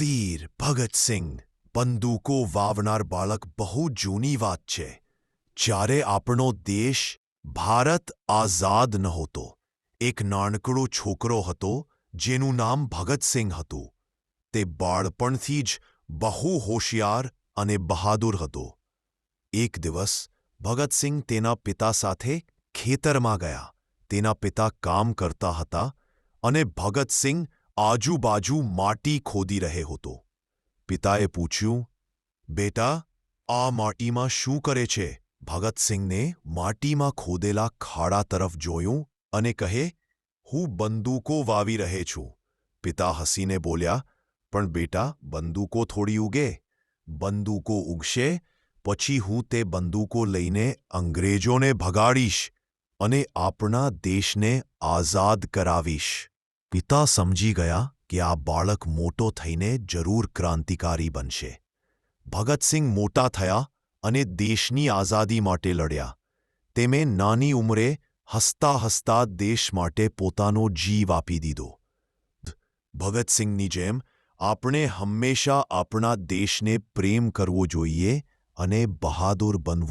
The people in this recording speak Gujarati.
વીર ભગતસિંહ બંદૂકો વાવનાર બાળક બહુ જૂની વાત છે. જ્યારે આપણો દેશ ભારત આઝાદ નહોતો, એક નાનકડો છોકરો હતો જેનું નામ ભગતસિંહ હતું. તે બાળપણથી જ બહુ હોશિયાર અને બહાદુર હતો. એક દિવસ ભગતસિંહ તેના પિતા સાથે ખેતરમાં ગયા. તેના પિતા કામ કરતા હતા અને ભગતસિંહ આજુબાજુ માટી ખોદી રહ્યો હતો. પિતાએ પૂછ્યું, બેટા, આ માટીમાં શું કરે છે? ભગતસિંહને માટીમાં ખોદેલા ખાડા તરફ જોયું અને કહે, હું બંદૂકો વાવી રહે છું. પિતા હસીને બોલ્યા, પણ બેટા, બંદૂકો થોડી ઉગે. બંદૂકો ઉગશે, પછી હું તે બંદૂકો લઈને અંગ્રેજોને ભગાડીશ અને આપણા દેશને આઝાદ કરાવીશ. પિતા સમજી ગયા કે આ બાળક મોટો થઈને જરૂર ક્રાંતિકારી બનશે ભગતસિંહ મોટા થયા અને દેશની આઝાદી માટે લડ્યા તેમે નાની ઉંમરે હસતા હસતા દેશ માટે પોતાનો જીવ આપી દીધો ભગતસિંહની જેમ આપણે હંમેશા આપણા દેશને પ્રેમ કરવો જોઈએ અને બહાદુર બનવું